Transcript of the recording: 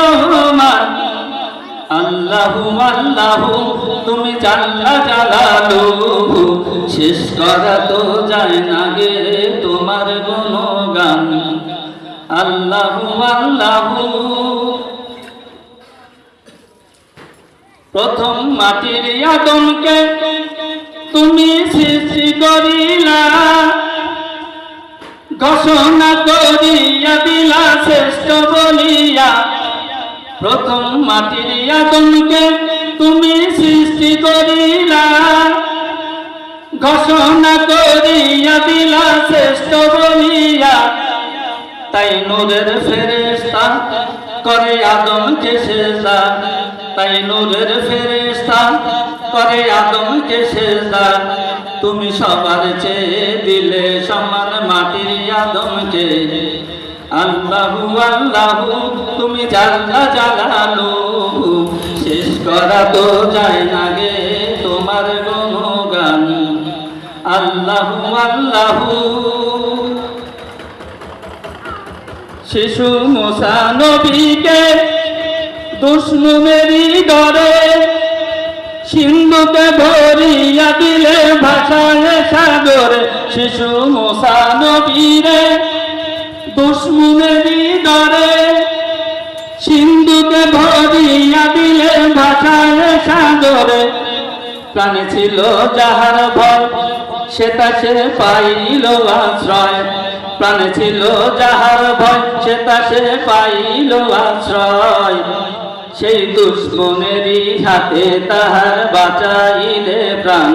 রহমান আল্লাহু আল্লাহু, তুমি জাল্লা জালালু। শেষ করা তো যায় না গে তোমার আল্লাহু আল্লাহু। প্রথম মাটির আদমকে তুমি সৃষ্টি করিলা। ঘোষণা করিয়া দিলা শ্রেষ্ঠ বলিয়া প্রথম মাটির আদমকে তুমি সৃষ্টি করিলা। ঘোষণা করিয়া দিলা শ্রেষ্ঠ বলিয়া তাই নূরের ফেরেস্তা করে আদম আদমকে সেজদা। তাই নূরের ফেরেস্তা করে আদম আদমকে সেজদা। তুমি সবার চেয়ে দিলে সমান মাটির আদমকে। আল্লাহু আল্লাহু, তুমি জাল্লা জালালু শেষ করা তো যায় না গে তোমার গুণগান। আল্লাহু আল্লাহু। শিশু মুসা নবীকে দুশ্মনেরই ডরে, সিন্ধুকে ভরিয়া দিলে ভাষায় সাগর। শিশু মুসা নবীরে দুশ্মনেরই ডরে সিন্ধুকে ভরিয়া দিলে ভাষায় সাগরে। প্রাণে ছিল যাহার ভয়, সেটা সে পাইল আশ্রয়। প্রাণে ছিল যাহার ভয়, সেটা সে পাইল আশ্রয়। সেই দুশ্মনেরই হাতে তাহার বাঁচাইলে প্রাণ।